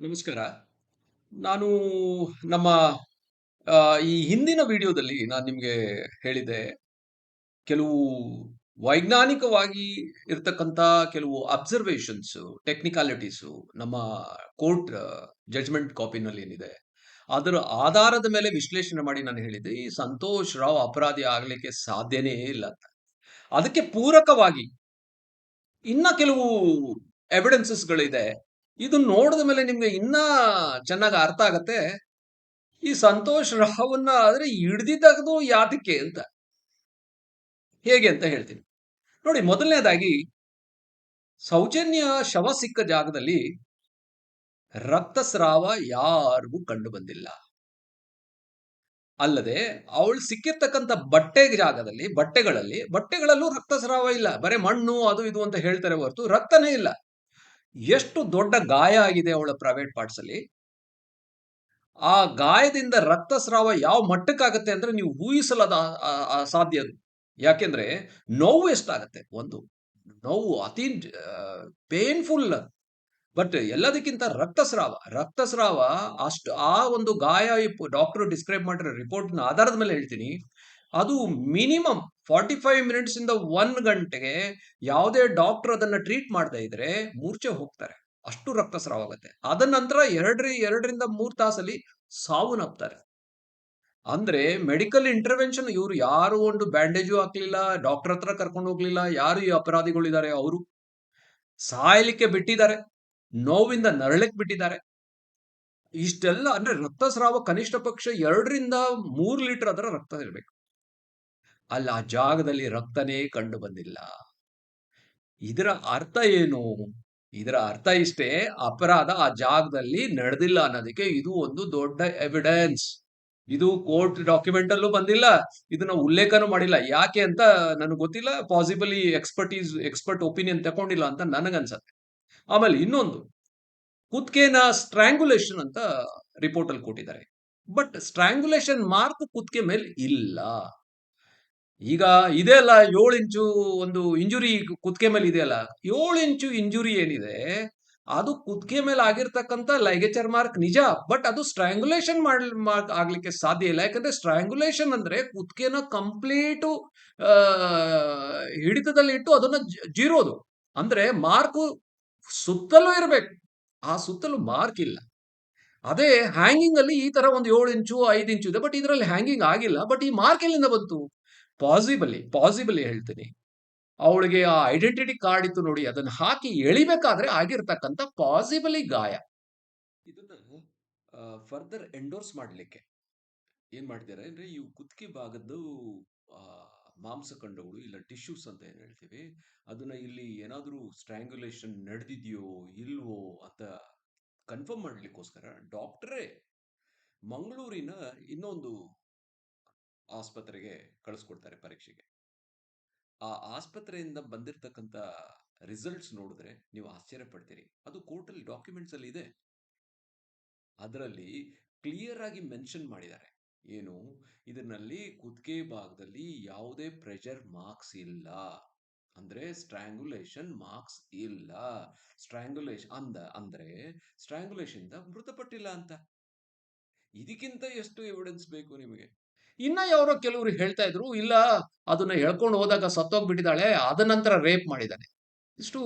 ನಮಸ್ಕಾರ. ನಾನು ನಮ್ಮ ಈ ಹಿಂದಿನ ವಿಡಿಯೋದಲ್ಲಿ ನಾನು ನಿಮಗೆ ಹೇಳಿದೆ ಕೆಲವು ವೈಜ್ಞಾನಿಕವಾಗಿ ಇರತಕ್ಕಂಥ ಕೆಲವು ಅಬ್ಸರ್ವೇಷನ್ಸು, ಟೆಕ್ನಿಕಾಲಿಟೀಸು ನಮ್ಮ ಕೋರ್ಟ್ ಜಡ್ಜ್‌ಮೆಂಟ್ ಕಾಪಿನಲ್ಲಿ ಏನಿದೆ, ಅದರ ಆಧಾರದ ಮೇಲೆ ವಿಶ್ಲೇಷಣೆ ಮಾಡಿ ನಾನು ಹೇಳಿದೆ ಈ ಸಂತೋಷ್ ರಾವ್ ಅಪರಾಧಿ ಆಗಲಿಕ್ಕೆ ಸಾಧ್ಯನೇ ಇಲ್ಲ ಅಂತ. ಅದಕ್ಕೆ ಪೂರಕವಾಗಿ ಇನ್ನ ಕೆಲವು ಎವಿಡೆನ್ಸಸ್‌ಗಳಿದೆ. ಇದನ್ನ ನೋಡಿದ ಮೇಲೆ ನಿಮ್ಗೆ ಇನ್ನ ಚೆನ್ನಾಗಿ ಅರ್ಥ ಆಗತ್ತೆ. ಈ ಸಂತೋಷ್ ರಾವನ್ನ ಆದ್ರೆ ಹಿಡ್ದಿದ್ದು ಯಾತಕ್ಕೆ ಅಂತ. ಹೇಗೆ ಅಂತ ಹೇಳ್ತೀನಿ. ನೋಡಿ ಮೊದಲನೇದಾಗಿ ಸೌಜನ್ಯ ಶವ ಸಿಕ್ಕ ಜಾಗದಲ್ಲಿ ರಕ್ತಸ್ರಾವ ಯಾರಿಗೂ ಕಂಡು ಬಂದಿಲ್ಲ. ಅಲ್ಲದೆ ಅವಳು ಸಿಕ್ಕಿರ್ತಕ್ಕಂಥ ಬಟ್ಟೆ ಜಾಗದಲ್ಲಿ ಬಟ್ಟೆಗಳಲ್ಲಿ ಬಟ್ಟೆಗಳಲ್ಲೂ ರಕ್ತಸ್ರಾವ ಇಲ್ಲ. ಬರೇ ಮಣ್ಣು ಅದು ಇದು ಅಂತ ಹೇಳ್ತಾರೆ ಹೊರತು ರಕ್ತನೇ ಇಲ್ಲ. ಎಷ್ಟು ದೊಡ್ಡ ಗಾಯ ಆಗಿದೆ ಅವಳ ಪ್ರೈವೇಟ್ ಪಾರ್ಟ್ಸ್ ಅಲ್ಲಿ. ಆ ಗಾಯದಿಂದ ರಕ್ತಸ್ರಾವ ಯಾವ ಮಟ್ಟಕ್ಕಾಗತ್ತೆ ಅಂದ್ರೆ ನೀವು ಊಹಿಸಲದ ಸಾಧ್ಯ ಅದು. ಯಾಕೆಂದ್ರೆ ನೋವು ಎಷ್ಟಾಗತ್ತೆ ಒಂದು. ನೋವು ಅತಿ ಪೇನ್‌ಫುಲ್ ಬಟ್ ಎಲ್ಲದಕ್ಕಿಂತ ರಕ್ತಸ್ರಾವ. ರಕ್ತಸ್ರಾವ ಅಷ್ಟು, ಆ ಒಂದು ಗಾಯ ಡಾಕ್ಟರ್ ಡಿಸ್ಕ್ರೈಬ್ ಮಾಡಿರೋ ರಿಪೋರ್ಟ್‌ನ ಆಧಾರದ ಮೇಲೆ ಹೇಳ್ತೀನಿ. ಅದು ಮಿನಿಮಮ್ 45 ಮಿನಿಟ್ಸ್ ಇಂದ ಒನ್ ಗಂಟೆಗೆ ಯಾವುದೇ ಡಾಕ್ಟರ್ ಅದನ್ನ ಟ್ರೀಟ್ ಮಾಡದೇ ಇದ್ರೆ ಮೂರ್ಛೆ ಹೋಗ್ತಾರೆ. ಅಷ್ಟು ರಕ್ತಸ್ರಾವ ಆಗುತ್ತೆ. ಅದ ನಂತರ 2 ಎರಡರಿಂದ ಮೂರು ತಾಸಲ್ಲಿ ಸಾವನ್ನಪ್ತಾರೆ. ಅಂದ್ರೆ ಮೆಡಿಕಲ್ ಇಂಟರ್ವೆನ್ಷನ್ ಇವರು ಯಾರು ಒಂದು ಬ್ಯಾಂಡೇಜು ಹಾಕ್ಲಿಲ್ಲ, ಡಾಕ್ಟರ್ ಹತ್ರ ಕರ್ಕೊಂಡು ಹೋಗ್ಲಿಲ್ಲ. ಯಾರು ಈ ಅಪರಾಧಿಗಳಿದ್ದಾರೆ ಅವರು. ಸಾಯಲಿಕ್ಕೆ ಬಿಟ್ಟಿದ್ದಾರೆ. ನೋವಿಂದ ನರಳಕ್ಕೆ ಬಿಟ್ಟಿದ್ದಾರೆ. ಇಷ್ಟೆಲ್ಲ ಅಂದ್ರೆ ರಕ್ತಸ್ರಾವ ಕನಿಷ್ಠ ಪಕ್ಷ 2ರಿಂದ 3 ಲೀಟರ್ ಅದರ ರಕ್ತ ಇರ್ಬೇಕು. ಅಲ್ಲಿ ಆ ಜಾಗದಲ್ಲಿ ರಕ್ತನೇ ಕಂಡು ಬಂದಿಲ್ಲ. ಇದರ ಅರ್ಥ ಏನು? ಇದರ ಅರ್ಥ ಇಷ್ಟೇ, ಅಪರಾಧ ಆ ಜಾಗದಲ್ಲಿ ನಡೆದಿಲ್ಲ ಅನ್ನೋದಕ್ಕೆ ಇದು ಒಂದು ದೊಡ್ಡ ಎವಿಡೆನ್ಸ್. ಇದು ಕೋರ್ಟ್ ಡಾಕ್ಯುಮೆಂಟ್ ಅಲ್ಲೂ ಬಂದಿಲ್ಲ. ಇದನ್ನ ಉಲ್ಲೇಖನೂ ಮಾಡಿಲ್ಲ. ಯಾಕೆ ಅಂತ ನನಗೆ ಗೊತ್ತಿಲ್ಲ. ಪಾಸಿಬಲಿ ಎಕ್ಸ್ಪರ್ಟೀಸ್ ಎಕ್ಸ್ಪರ್ಟ್ ಒಪಿನಿಯನ್ ತಗೊಂಡಿಲ್ಲ ಅಂತ ನನಗನ್ಸತ್ತೆ. ಆಮೇಲೆ ಇನ್ನೊಂದು, ಕುತ್ಕೆನ ಸ್ಟ್ರ್ಯಾಂಗುಲೇಷನ್ ಅಂತ ರಿಪೋರ್ಟ್ ಅಲ್ಲಿ ಕೊಟ್ಟಿದ್ದಾರೆ. ಬಟ್ ಸ್ಟ್ರ್ಯಾಂಗುಲೇಷನ್ ಮಾರ್ಕ್ ಕುತ್ಕೆ ಮೇಲೆ ಇಲ್ಲ. ಈಗ ಇದೆ ಅಲ್ಲ ಏಳು ಇಂಚು ಒಂದು ಇಂಜುರಿ ಕುತ್ತಿಗೆ ಮೇಲೆ ಇದೆ ಅಲ್ಲ ಏಳು ಇಂಚು ಇಂಜುರಿ ಏನಿದೆ, ಅದು ಕುತ್ತಿಗೆ ಮೇಲೆ ಆಗಿರ್ತಕ್ಕಂಥ ಲೈಗೇಚರ್ ಮಾರ್ಕ್ ನಿಜ. ಬಟ್ ಅದು ಸ್ಟ್ರ್ಯಾಂಗುಲೇಷನ್ ಮಾಡ್ ಆಗ್ಲಿಕ್ಕೆ ಸಾಧ್ಯ ಇಲ್ಲ. ಯಾಕಂದ್ರೆ ಸ್ಟ್ರ್ಯಾಂಗುಲೇಷನ್ ಅಂದ್ರೆ ಕುತ್ತಿಗೆನ ಕಂಪ್ಲೀಟು ಹಿಡಿತದಲ್ಲಿ ಇಟ್ಟು ಅದನ್ನ ಜೀರೋದು. ಅಂದ್ರೆ ಮಾರ್ಕು ಸುತ್ತಲೂ ಇರಬೇಕು. ಆ ಸುತ್ತಲೂ ಮಾರ್ಕ್ ಇಲ್ಲ. ಅದೇ ಹ್ಯಾಂಗಿಂಗ್ ಅಲ್ಲಿ ಈ ತರ ಒಂದು ಏಳು ಇಂಚು, ಐದು ಇಂಚು ಇದೆ. ಬಟ್ ಇದರಲ್ಲಿ ಹ್ಯಾಂಗಿಂಗ್ ಆಗಿಲ್ಲ. ಬಟ್ ಈ ಮಾರ್ಕ್ ಎಲ್ಲಿಂದ ಬಂತು? ಪಾಸಿಬಲಿ, ಪಾಸಿಬಲಿ ಹೇಳ್ತೀನಿ. ಅವಳಿಗೆ ಆ ಐಡೆಂಟಿಟಿ ಕಾರ್ಡ್ ಇತ್ತು ನೋಡಿ. ಅದನ್ನ ಹಾಕಿ ಎಳಿಬೇಕಾದ್ರೆ ಆಗಿರ್ತಕ್ಕಂಥ ಪಾಸಿಬಲಿ ಗಾಯ. ಇದನ್ನ ಫರ್ದರ್ ಎಂಡೋರ್ಸ್ ಮಾಡ್ಲಿಕ್ಕೆ ಏನ್ ಮಾಡಿದ್ದಾರೆ ಅಂದ್ರೆ ಇವು ಕುತ್ತಿಗೆ ಭಾಗದ್ದು ಮಾಂಸ ಮಾಂಸಖಂಡಗಳು ಇಲ್ಲ ಟಿಶ್ಯೂಸ್ ಅಂತ ಏನು ಹೇಳ್ತೀವಿ. ಅದನ್ನ ಇಲ್ಲಿ ಏನಾದ್ರೂ ಸ್ಟ್ರಾಂಗುಲೇಷನ್ ನಡೆದಿದೆಯೋ ಇಲ್ವೋ ಅಂತ ಕನ್ಫರ್ಮ್ ಮಾಡ್ಲಿಕ್ಕೋಸ್ಕರ ಡಾಕ್ಟರೇ ಮಂಗಳೂರಿನ ಇನ್ನೊಂದು ಆಸ್ಪತ್ರೆಗೆ ಕಳಿಸ್ಕೊಡ್ತಾರೆ ಪರೀಕ್ಷೆಗೆ. ಆ ಆಸ್ಪತ್ರೆಯಿಂದ ಬಂದಿರತಕ್ಕಂಥ ರಿಸಲ್ಟ್ಸ್ ನೋಡಿದ್ರೆ ನೀವು ಆಶ್ಚರ್ಯ ಪಡ್ತೀರಿ. ಅದು ಕೋರ್ಟಲ್ಲಿ ಡಾಕ್ಯುಮೆಂಟ್ಸ್ ಅಲ್ಲಿ ಇದೆ. ಅದರಲ್ಲಿ ಕ್ಲಿಯರ್ ಆಗಿ ಮೆನ್ಷನ್ ಮಾಡಿದ್ದಾರೆ. ಏನು? ಇದರಲ್ಲಿ ಕುತ್ತಿಗೆ ಭಾಗದಲ್ಲಿ ಯಾವುದೇ ಪ್ರೆಷರ್ ಮಾರ್ಕ್ಸ್ ಇಲ್ಲ. ಅಂದ್ರೆ ಸ್ಟ್ರ್ಯಾಂಗುಲೇಷನ್ ಮಾರ್ಕ್ಸ್ ಇಲ್ಲ. ಸ್ಟ್ರ್ಯಾಂಗುಲೇಷನ್ ಅಂದ, ಅಂದ್ರೆ ಸ್ಟ್ರ್ಯಾಂಗುಲೇಷನ್ ಮೃತಪಟ್ಟಿಲ್ಲ ಅಂತ. ಇದಕ್ಕಿಂತ ಎಷ್ಟು ಎವಿಡೆನ್ಸ್ ಬೇಕು ನಿಮಗೆ? ಇನ್ನ ಯಾರೋ ಕೆಲವರು ಹೇಳ್ತಾ ಇದ್ರು, ಇಲ್ಲ ಅದನ್ನ ಹೇಳ್ಕೊಂಡು ಹೋದಾಗ ಸತ್ತೋಗ್ಬಿಟ್ಟಿದ್ದಾಳೆ. ಅದ ನಂತರ ರೇಪ್ ಮಾಡಿದ್ದಾನೆ. ಇಷ್ಟು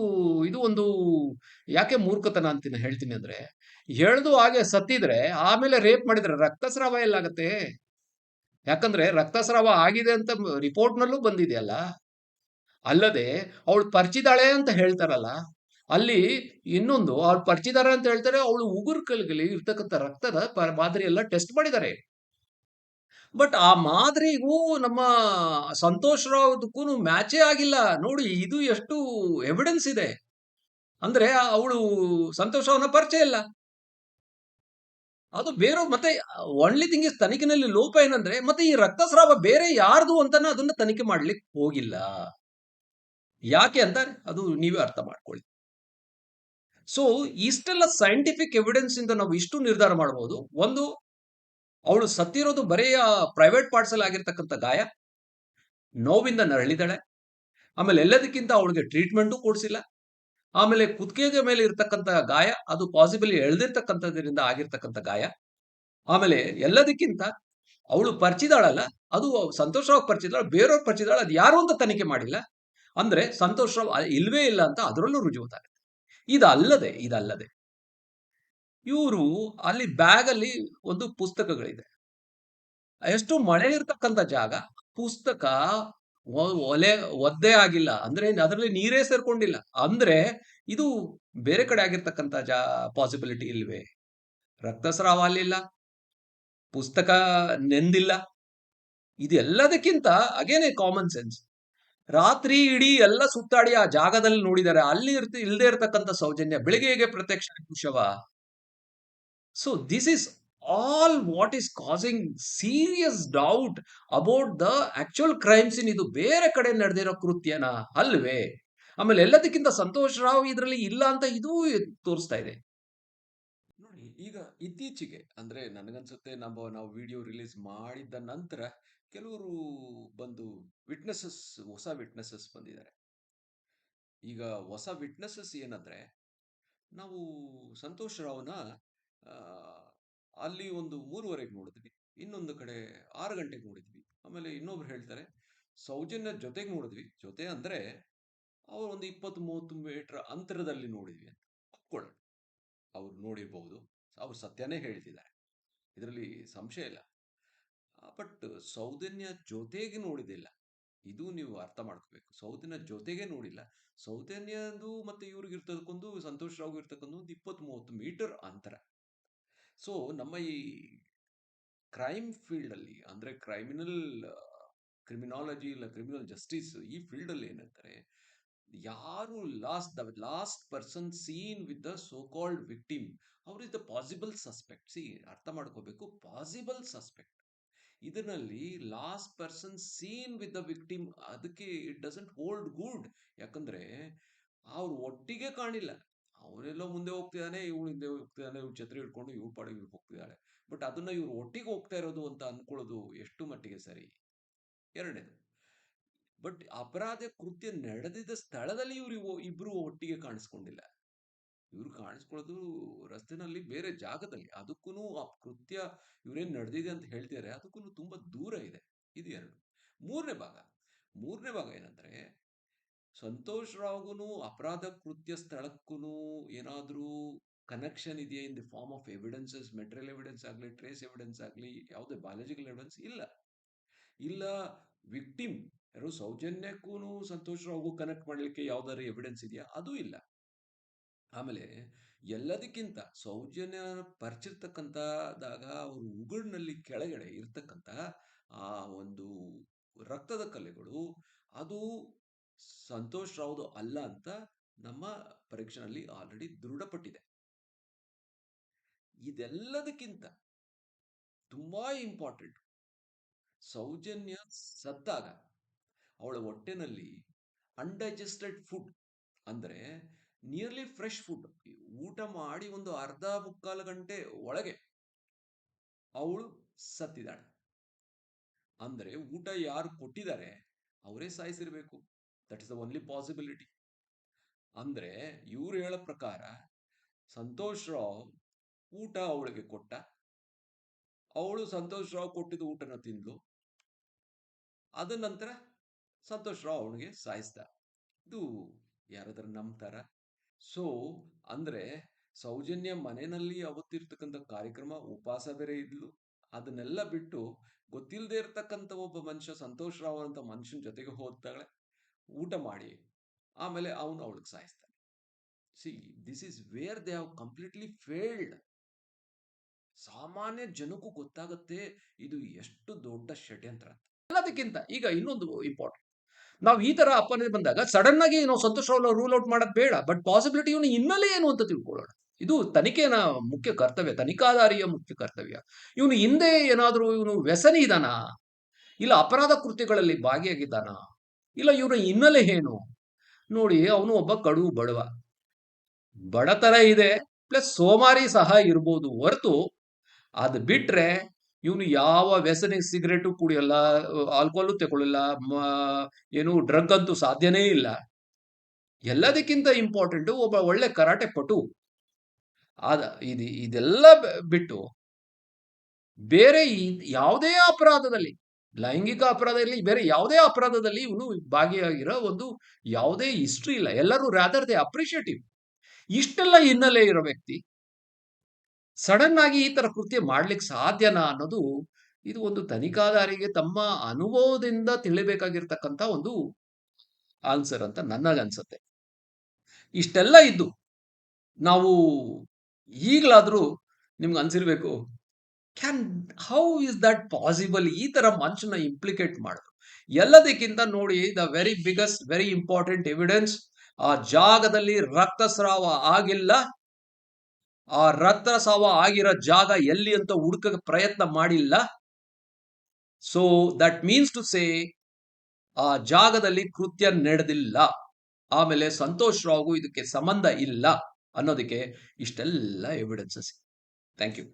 ಇದು ಒಂದು ಯಾಕೆ ಮೂರ್ಖತನ ಅಂತೀನಿ ಹೇಳ್ತೀನಿ ಅಂದ್ರೆ, ಹೇಳ್ದು ಹಾಗೆ ಸತ್ತಿದ್ರೆ ಆಮೇಲೆ ರೇಪ್ ಮಾಡಿದ್ರೆ ರಕ್ತಸ್ರಾವ ಎಲ್ಲಾಗತ್ತೆ? ಯಾಕಂದ್ರೆ ರಕ್ತಸ್ರಾವ ಆಗಿದೆ ಅಂತ ರಿಪೋರ್ಟ್‌ನಲ್ಲೂ ಬಂದಿದೆಯಲ್ಲ. ಅಲ್ಲದೆ ಅವಳು ಪರ್ಚಿದಾಳೆ ಅಂತ ಹೇಳ್ತಾರಲ್ಲ. ಅಲ್ಲಿ ಇನ್ನೊಂದು ಅವ್ಳು ಪರ್ಚಿದಾರ ಅಂತ ಹೇಳ್ತಾರೆ. ಅವಳು ಉಗುರು ಕಲ್ಗಲಿ ಇರ್ತಕ್ಕಂಥ ರಕ್ತದ ಮಾದರಿ ಎಲ್ಲ ಟೆಸ್ಟ್ ಮಾಡಿದ್ದಾರೆ. ಬಟ್ ಆ ಮಾದರಿಗೂ ನಮ್ಮ ಸಂತೋಷ್ ರಾವ್ದಕ್ಕೂ ಮ್ಯಾಚೇ ಆಗಿಲ್ಲ. ನೋಡಿ, ಇದು ಎಷ್ಟು ಎವಿಡೆನ್ಸ್ ಇದೆ. ಅಂದ್ರೆ ಅವಳು ಸಂತೋಷ್ ರಾವ್‌ನ ಪರಿಚಯ ಇಲ್ಲ. ಅದು ಬೇರೆ ಮತ್ತೆ ಒನ್ಲಿ ಥಿಂಗ್ ಇಸ್ ತನಿಖೆನಲ್ಲಿ ಲೋಪ ಏನಂದ್ರೆ, ಮತ್ತೆ ಈ ರಕ್ತಸ್ರಾವ ಬೇರೆ ಯಾರ್ದು ಅಂತಾನೆ ಅದನ್ನ ತನಿಖೆ ಮಾಡ್ಲಿಕ್ಕೆ ಹೋಗಿಲ್ಲ. ಯಾಕೆ ಅಂತ ಅದು ನೀವೇ ಅರ್ಥ ಮಾಡ್ಕೊಳ್ಳಿ. ಸೊ ಇಷ್ಟೆಲ್ಲ ಸೈಂಟಿಫಿಕ್ ಎವಿಡೆನ್ಸ್ ಇಂದ ನಾವು ಇಷ್ಟು ನಿರ್ಧಾರ ಮಾಡಬಹುದು. ಒಂದು ಅವಳು ಸತ್ತಿರೋದು ಬರೀ ಪ್ರೈವೇಟ್ ಪಾರ್ಟ್ಸ್ ಅಲ್ಲಿ ಆಗಿರ್ತಕ್ಕಂಥ ಗಾಯ. ನೋವಿಂದ ನರಳಿದಾಳೆ. ಆಮೇಲೆ ಎಲ್ಲದಕ್ಕಿಂತ ಅವಳಿಗೆ ಟ್ರೀಟ್ಮೆಂಟು ಕೊಡಿಸಿಲ್ಲ ಆಮೇಲೆ ಕುತ್ಕೆಗೆ ಮೇಲೆ ಇರ್ತಕ್ಕಂಥ ಗಾಯ, ಅದು ಪಾಸಿಬಲಿ ಎಳ್ದಿರ್ತಕ್ಕಂಥದ್ರಿಂದ ಆಗಿರ್ತಕ್ಕಂಥ ಗಾಯ ಆಮೇಲೆ ಎಲ್ಲದಕ್ಕಿಂತ ಅವಳು ಪರಿಚಿದಾಳಲ್ಲ, ಅದು ಸಂತೋಷ್ ರಾವ್ ಪರಿಚಿದಾಳ ಬೇರೆಯವ್ರು ಪರಿಚಿದಾಳ, ಅದು ಯಾರು ಅಂತ ತನಿಖೆ ಮಾಡಿಲ್ಲ ಅಂದ್ರೆ ಸಂತೋಷ್ ರಾವ್ ಇಲ್ವೇ ಇಲ್ಲ ಅಂತ ಅದರಲ್ಲೂ ರುಜುವಾತಾಗುತ್ತೆ ಇದಲ್ಲದೆ ಇದಲ್ಲದೆ ಇವರು ಅಲ್ಲಿ ಬ್ಯಾಗಲ್ಲಿ ಒಂದು ಪುಸ್ತಕಗಳಿದೆ. ಎಷ್ಟು ಮಳೆ ಇರ್ತಕ್ಕಂಥ ಜಾಗ, ಪುಸ್ತಕ ಒಲೆ, ಒದ್ದೆ ಆಗಿಲ್ಲ. ಅಂದ್ರೆ ಅದರಲ್ಲಿ ನೀರೇ ಸೇರ್ಕೊಂಡಿಲ್ಲ. ಅಂದ್ರೆ ಇದು ಬೇರೆ ಕಡೆ ಆಗಿರ್ತಕ್ಕಂಥ ಜಾ ಪಾಸಿಬಿಲಿಟಿ ಇಲ್ವೇ? ರಕ್ತಸ್ರಾವ ಅಲ್ಲಿಲ್ಲ. ಪುಸ್ತಕ ನೆಂದಿಲ್ಲ. ಇದೆಲ್ಲದಕ್ಕಿಂತ ಅಗೇನೆ ಕಾಮನ್ ಸೆನ್ಸ್ ರಾತ್ರಿ ಇಡೀ ಎಲ್ಲ ಸುತ್ತಾಡಿ ಆ ಜಾಗದಲ್ಲಿ ನೋಡಿದರೆ ಅಲ್ಲಿ ಇರ್ತಿ ಇಲ್ಲದೆ ಇರತಕ್ಕಂಥ ಸೌಜನ್ಯ. ಬೆಳಿಗ್ಗೆ ಹೇಗೆ ಪ್ರತ್ಯಕ್ಷ ಶವ so this is all what is causing serious doubt about the actual crime in ಇದು ಬೇರೆ ಕಡೆ ನಡೆದಿರೋ ಕೃತ್ಯನ ಅಲ್ವೇ? ಆಮೇಲೆ ಎಲ್ಲದಕ್ಕಿಂತ ಸಂತೋಷ್ ರಾವ್ ಇದರಲ್ಲಿ ಇಲ್ಲ ಅಂತ ಇದೂ ತೋರಿಸ್ತಾ ಇದೆ. ನೋಡಿ, ಈಗ ಇತ್ತೀಚೆಗೆ, ಅಂದ್ರೆ ನನಗನ್ಸುತ್ತೆ ನಮ್ಮ ನಾವು ವಿಡಿಯೋ ರಿಲೀಸ್ ಮಾಡಿದ ನಂತರ ಕೆಲವರು ಬಂದು ವಿಟ್ನೆಸಸ್, ಹೊಸ ವಿಟ್ನೆಸಸ್ ಬಂದಿದ್ದಾರೆ. ಈಗ ಹೊಸ ವಿಟ್ನೆಸಸ್ ಏನಂದ್ರೆ, ನಾವು ಸಂತೋಷ್ ರಾವ್ನ ಅಲ್ಲಿ ಒಂದು ಮೂರುವರೆಗೆ ನೋಡಿದ್ವಿ ಇನ್ನೊಂದು ಕಡೆ ಆರು ಗಂಟೆಗೆ ನೋಡಿದ್ವಿ ಆಮೇಲೆ ಇನ್ನೊಬ್ರು ಹೇಳ್ತಾರೆ, ಸೌಜನ್ಯ ಜೊತೆಗೆ ನೋಡಿದ್ವಿ. ಜೊತೆ ಅಂದರೆ, ಅವರು ಒಂದು ಇಪ್ಪತ್ತು ಮೂವತ್ತು ಮೀಟರ್ ಅಂತರದಲ್ಲಿ ನೋಡಿದ್ವಿ ಅಂತ. ಒಪ್ಕೊಳ್ಳೋಣ ಅವ್ರು ನೋಡಿರ್ಬೋದು. ಅವ್ರು ಸತ್ಯನೇ ಹೇಳ್ತಿದ್ದಾರೆ. ಇದರಲ್ಲಿ ಸಂಶಯ ಇಲ್ಲ. ಬಟ್ ಸೌಜನ್ಯ ಜೊತೆಗೆ ನೋಡಿದಿಲ್ಲ ಇದು ನೀವು ಅರ್ಥ ಮಾಡ್ಕೋಬೇಕು. ಸೌಜನ್ಯ ಜೊತೆಗೆ ನೋಡಿಲ್ಲ. ಸೌಜನ್ಯದು ಮತ್ತೆ ಇವ್ರಿಗೆ ಇರ್ತದಕ್ಕೊಂದು ಸಂತೋಷ್ ಒಂದು ಇಪ್ಪತ್ತು ಮೂವತ್ತು ಮೀಟರ್ ಅಂತರ. ಸೊ, ನಮ್ಮ ಈ ಕ್ರೈಮ್ ಫೀಲ್ಡಲ್ಲಿ ಅಂದರೆ ಕ್ರೈಮಿನಲ್, ಕ್ರಿಮಿನಾಲಜಿ ಇಲ್ಲ ಕ್ರಿಮಿನಲ್ ಜಸ್ಟಿಸ್ ಈ ಫೀಲ್ಡಲ್ಲಿ ಏನಂತಾರೆ ಯಾರು last, the last person seen with the so called victim, ಅವ್ರ is the possible suspect. See, ಅರ್ಥ ಮಾಡ್ಕೋಬೇಕು, ಪಾಸಿಬಲ್ ಸಸ್ಪೆಕ್ಟ್. ಇದರಲ್ಲಿ last person seen with the victim, ಅದಕ್ಕೆ ಇಟ್ ಡಸಂಟ್ ಹೋಲ್ಡ್ ಗುಡ್. ಯಾಕಂದ್ರೆ, ಅವ್ರು ಒಟ್ಟಿಗೆ ಕಾಣಿಲ್ಲ. ಅವನೆಲ್ಲೋ ಮುಂದೆ ಹೋಗ್ತಿದ್ದಾನೆ ಇವಳು ಹಿಂದೆ ಹೋಗ್ತಿದ್ದಾನೆ ಇವ್ಳು ಛತ್ರಿ ಹಿಡ್ಕೊಂಡು ಇವ್ಳು ಪಾಡಿಗೆ ಇವ್ಳು ಹೋಗ್ತಿದ್ದಾಳೆ ಬಟ್ ಅದನ್ನ ಇವ್ರು ಒಟ್ಟಿಗೆ ಹೋಗ್ತಾ ಇರೋದು ಅಂತ ಅನ್ಕೊಳ್ಳೋದು ಎಷ್ಟು ಮಟ್ಟಿಗೆ ಸರಿ? ಎರಡನೇದು. ಬಟ್ ಅಪರಾಧ ಕೃತ್ಯ ನಡೆದಿದ್ದ ಸ್ಥಳದಲ್ಲಿ ಇವ್ರು ಇಬ್ರು ಒಟ್ಟಿಗೆ ಕಾಣಿಸ್ಕೊಂಡಿಲ್ಲ. ಇವ್ರು ಕಾಣಿಸ್ಕೊಳ್ಳೋದು ರಸ್ತೆನಲ್ಲಿ ಬೇರೆ ಜಾಗದಲ್ಲಿ. ಅದಕ್ಕೂ ಆ ಕೃತ್ಯ ಇವ್ರೇನ್ ನಡೆದಿದೆ ಅಂತ ಹೇಳ್ತಿದ್ದಾರೆ ಅದಕ್ಕೂ ತುಂಬಾ ದೂರ ಇದೆ. ಇದು ಎರಡು. ಮೂರನೇ ಭಾಗ. ಮೂರನೇ ಭಾಗ ಏನಂದ್ರೆ ಸಂತೋಷ್ ರಾವ್ಗೂ ಅಪರಾಧ ಕೃತ್ಯ ಸ್ಥಳಕ್ಕೂ ಏನಾದರೂ ಕನೆಕ್ಷನ್ ಇದೆಯಾ in the form of evidences material evidence ಆಗಲಿ ಟ್ರೇಸ್ ಎವಿಡೆನ್ಸ್ ಆಗಲಿ, ಯಾವುದೇ ಬಯಾಲಜಿಕಲ್ ಎವಿಡೆನ್ಸ್ ಇಲ್ಲ. ಇಲ್ಲ ವಿಕ್ಟಿಮ್ ಯಾರು ಸೌಜನ್ಯಕ್ಕೂ ಸಂತೋಷ್ ರಾವ್ಗೂ ಕನೆಕ್ಟ್ ಮಾಡಲಿಕ್ಕೆ ಯಾವ್ದಾದ್ರು ಎವಿಡೆನ್ಸ್ ಇದೆಯಾ? ಅದು ಇಲ್ಲ. ಆಮೇಲೆ ಎಲ್ಲದಕ್ಕಿಂತ ಸೌಜನ್ಯ ಪರಿಚಿರ್ತಕ್ಕಂಥದಾಗ, ಅವರು ಉಗುಳಿನಲ್ಲಿ ಕೆಳಗಡೆ ಇರ್ತಕ್ಕಂಥ ಆ ಒಂದು ರಕ್ತದ ಕಲೆಗಳು, ಅದು ಸಂತೋಷ್ ರಾವ್ದು ಅಲ್ಲ ಅಂತ ನಮ್ಮ ಪರೀಕ್ಷೆನಲ್ಲಿ ಆಲ್ರೆಡಿ ದೃಢಪಟ್ಟಿದೆ. ಇದೆಲ್ಲದಕ್ಕಿಂತ ತುಂಬಾ ಇಂಪಾರ್ಟೆಂಟ್ ಸೌಜನ್ಯ ಸತ್ತಾಗ ಅವಳ ಹೊಟ್ಟೆನಲ್ಲಿ ಅನ್ಡೈಜೆಸ್ಟೆಡ್ ಫುಡ್ ಅಂದ್ರೆ ನಿಯರ್ಲಿ ಫ್ರೆಶ್ ಫುಡ್ ಊಟ ಮಾಡಿ ಒಂದು ಅರ್ಧ ಮುಕ್ಕಾಲು ಗಂಟೆ ಒಳಗೆ ಅವಳು ಸತ್ತಿದ್ದಾಳೆ. ಅಂದ್ರೆ ಊಟ ಯಾರು ಕೊಟ್ಟಿದ್ದಾರೆ ಅವರೇ ಸಾಯಿಸಿರ್ಬೇಕು. That is the only possibility ಅಂದ್ರೆ ಇವ್ರು ಹೇಳೋ ಪ್ರಕಾರ ಸಂತೋಷ್ ರಾವ್ ಊಟ ಅವಳಿಗೆ ಕೊಟ್ಟ. ಅವಳು ಸಂತೋಷ್ ರಾವ್ ಕೊಟ್ಟಿದ್ದ ಊಟನ ತಿಂದ್ಲು. ಅದ ನಂತರ ಸಂತೋಷ್ ರಾವ್ ಅವಳಿಗೆ ಸಾಯಿಸ್ದ. ಇದು ಯಾರಾದ್ರೂ ನಂಬ್ತಾರ? ಸೊ ಅಂದ್ರೆ ಸೌಜನ್ಯ ಮನೆಯಲ್ಲಿ ಅವತ್ತಿರ್ತಕ್ಕಂಥ ಕಾರ್ಯಕ್ರಮ ಉಪವಾಸ ಬೇರೆ ಇದ್ಲು. ಅದನ್ನೆಲ್ಲ ಬಿಟ್ಟು ಗೊತ್ತಿಲ್ಲದೆ ಇರ್ತಕ್ಕಂಥ ಒಬ್ಬ ಮನುಷ್ಯ ಸಂತೋಷ್ ರಾವ್ ಅಂತ ಮನುಷ್ಯನ ಜೊತೆಗೆ ಹೋಗ್ತಾಳೆ. ಊಟ ಮಾಡಿ, ಆಮೇಲೆ ಅವನು ಅವಳಿಗೆ ಸಾಯಿಸ್ತಾನೆ. See this is where they have completely failed ಸಾಮಾನ್ಯ ಜನಕ್ಕೂ ಗೊತ್ತಾಗುತ್ತೆ ಇದು ಎಷ್ಟು ದೊಡ್ಡ ಷಡ್ಯಂತ್ರ ಅಂತ. ಎಲ್ಲದಕ್ಕಿಂತ ಈಗ ಇನ್ನೊಂದು ಇಂಪಾರ್ಟೆಂಟ್ ನಾವು ಈ ತರ ಅಪ್ಪನೆ ಬಂದಾಗ ಸಡನ್ ಆಗಿ ನಾವು ಸಂತೋಷ್ ರೂಲ್ ಔಟ್ ಮಾಡೋದು ಬೇಡ ಬಟ್ ಪಾಸಿಬಿಲಿಟಿ ಇವನು ಹಿನ್ನೆಲೆ ಏನು ಅಂತ ತಿಳ್ಕೊಳ್ಳೋಣ. ಇದು ತನಿಖೆನ ಮುಖ್ಯ ಕರ್ತವ್ಯ, ತನಿಖಾಧಾರಿಯ ಮುಖ್ಯ ಕರ್ತವ್ಯ. ಇವನು ಹಿಂದೆ ಏನಾದರೂ ಇವನು ವ್ಯಸನಿ ಇದಾನ? ಇಲ್ಲ ಅಪರಾಧ ಕೃತ್ಯಗಳಲ್ಲಿ ಭಾಗಿಯಾಗಿದ್ದಾನ? ಇಲ್ಲ, ಇವರ ಹಿನ್ನೆಲೆ ಏನು? ನೋಡಿ, ಅವನು ಒಬ್ಬ ಕಡು ಬಡವ. ಬಡತನ ಇದೆ, ಪ್ಲಸ್ ಸೋಮಾರಿ ಸಹ ಇರ್ಬೋದು ಹೊರತು ಅದು ಬಿಟ್ರೆ ಇವನು ಯಾವ ವ್ಯಸನೆ ಸಿಗರೇಟು ಕುಡಿಯಲ್ಲ, ಆಲ್ಕೋಹಾಲು ತಗೊಳ್ಳಲ್ಲ ಏನು ಡ್ರಗ್ ಅಂತೂ ಸಾಧ್ಯನೇ ಇಲ್ಲ. ಎಲ್ಲದಕ್ಕಿಂತ ಇಂಪಾರ್ಟೆಂಟು ಒಬ್ಬ ಒಳ್ಳೆ ಕರಾಟೆ ಪಟು. ಆದ, ಇದು, ಇದೆಲ್ಲ ಬಿಟ್ಟು ಬೇರೆ ಯಾವುದೇ ಅಪರಾಧದಲ್ಲಿ ಲೈಂಗಿಕ ಅಪರಾಧದಲ್ಲಿ ಬೇರೆ ಯಾವುದೇ ಅಪರಾಧದಲ್ಲಿ ಇವನು ಭಾಗಿಯಾಗಿರೋ ಒಂದು ಯಾವುದೇ ಹಿಸ್ಟ್ರಿ ಇಲ್ಲ. ಎಲ್ಲರೂ ರಾದರ್ ದೇ ಅಪ್ರಿಷಿಯೇಟಿವ್ ಇಷ್ಟೆಲ್ಲ ಹಿನ್ನೆಲೆ ಇರೋ ವ್ಯಕ್ತಿ ಸಡನ್ ಆಗಿ ಈ ತರ ಕೃತ್ಯ ಮಾಡ್ಲಿಕ್ಕೆ ಸಾಧ್ಯನಾ ಅನ್ನೋದು ಇದು ಒಂದು ತನಿಖಾದಾರಿಗೆ ತಮ್ಮ ಅನುಭವದಿಂದ ತಿಳಿಬೇಕಾಗಿರ್ತಕ್ಕಂಥ ಒಂದು ಆನ್ಸರ್ ಅಂತ ನನಗನ್ಸುತ್ತೆ ಇಷ್ಟೆಲ್ಲ ಇದ್ದು ನಾವು ಈಗಲಾದರೂ ನಿಮ್ಗೆ ಅನ್ಸಿರ್ಬೇಕು can how is that possible ಈ ತರ ಮನುಷ್ಯನ ಇಂಪ್ಲಿಕೇಟ್ ಮಾಡಿದ್ರು ಎಲ್ಲದಕ್ಕಿಂತ ನೋಡಿ the very biggest very important evidence ಆ ಜಾಗದಲ್ಲಿ ರಕ್ತಸ್ರಾವ ಆಗಿಲ್ಲ. ಆ ರಕ್ತಸ್ರಾವ ಆಗಿರೋ ಜಾಗ ಎಲ್ಲಿ ಅಂತ ಹುಡುಕ ಪ್ರಯತ್ನ ಮಾಡಿಲ್ಲ. So that means to say ಆ ಜಾಗದಲ್ಲಿ ಕೃತ್ಯ ನಡೆದಿಲ್ಲ. ಆಮೇಲೆ ಸಂತೋಷ್ ರಾವ್ಗೂ ಇದಕ್ಕೆ ಸಂಬಂಧ ಇಲ್ಲ ಅನ್ನೋದಕ್ಕೆ ಇಷ್ಟೆಲ್ಲ ಎವಿಡೆನ್ಸಸ್ ಥ್ಯಾಂಕ್ ಯು